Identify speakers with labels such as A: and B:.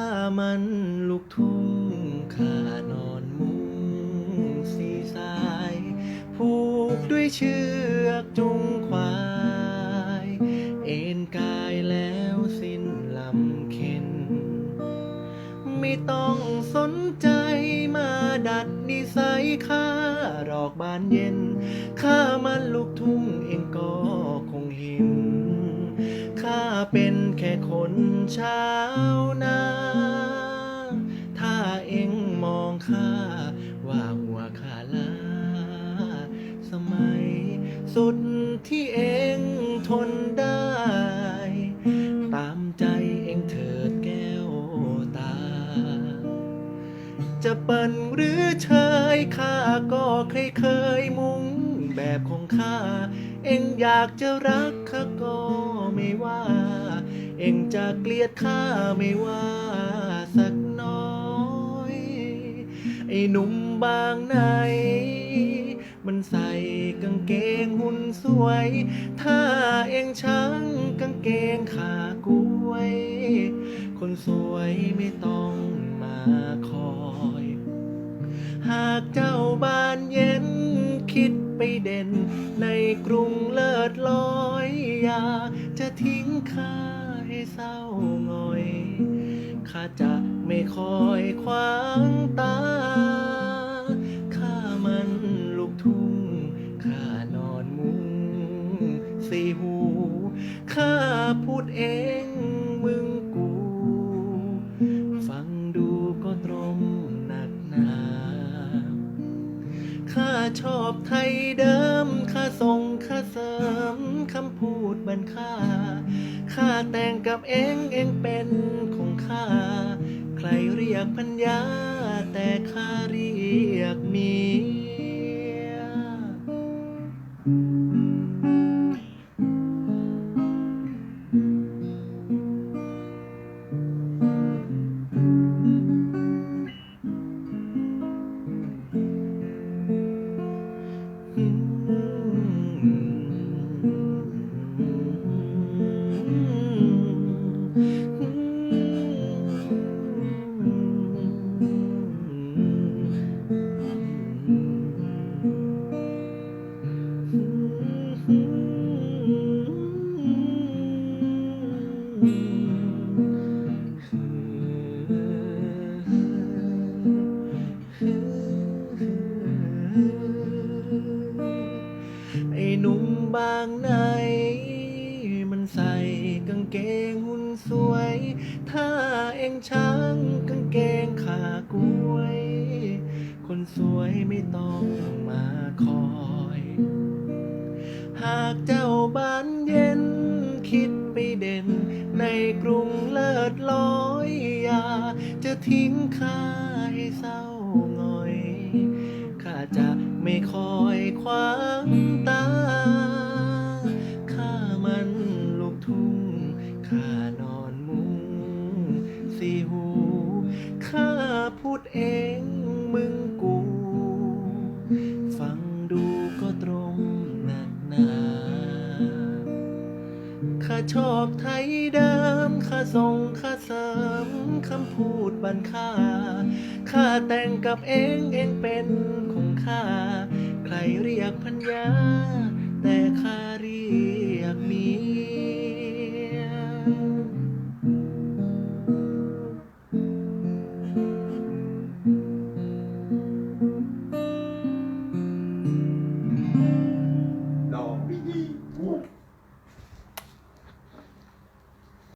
A: ามันลูกทุ่งข้านอนมุงสีสาย ผูกด้วยเชือกจุงควาย เอ็นกายแล้วสิ้นลำเข็น ไม่ต้องสนใจมาดัดนิสัยข้ารอกบานเย็นข้ามันลูกทุ่ง คนชาวนาถ้าเองมองข้าว่าหัวขาลา สมัยสุดที่เองทนได้ ตามใจเองเถิดแก้วตา จะเปิ้นหรือเชยข้าก็เคยเคยมุ่งแบบของข้า เอ็งอยากจะรักข้าก็ไม่ว่า เองจะเกลียดข้าไม่ว่าสักน้อยไอ้หนุ่มบางไหนมันใส่กางเกงหุ่นสวย ถ้าเองช่างกางเกงขากล้วย คนสวยไม่ต้องมาคอย หากเจ้าบานเย็นคิดไปเด่น ในกรุงเลิศลอย อยากจะทิ้งข้า เศร้าหงอยข้าจะไม่คอยขวางตาข้ามันลูกทุ่งข้านอนมุงสีหูข้าพูดเอง ชอบไทยเดิมข้าทรงข้าเสริมคำพูดบันค่าข้าแต่งกับเองเองเป็นของข้า ใครเรียกพัญญา แต่ข้าเรียกเมีย ไอ้หนุ่มบางไหนมันใส่กางเกงหุ่นสวย ถ้าเองช้างกางเกงขากล้วย คนสวยไม่ต้องมาคอย หากเจ้าบ้านเย็นคิดไปเด่น ในกรุงเลิศลอยอย่าจะทิ้งข้าให้เศร้า ไม่คอยขวางตา ข้ามันลูกทุ่ง ข้านอนมุงสีหู ข้าพูดเองมึงกู ฟังดูก็ตรงหนักหนาข้าชอบไทยเดิม ข้าทรงข้าเสริมคำพูดบันค่า ข้าแต่งกับเองเองเป็น ข้า ใครเรียกพัญญา แต่ข้าเรียกมี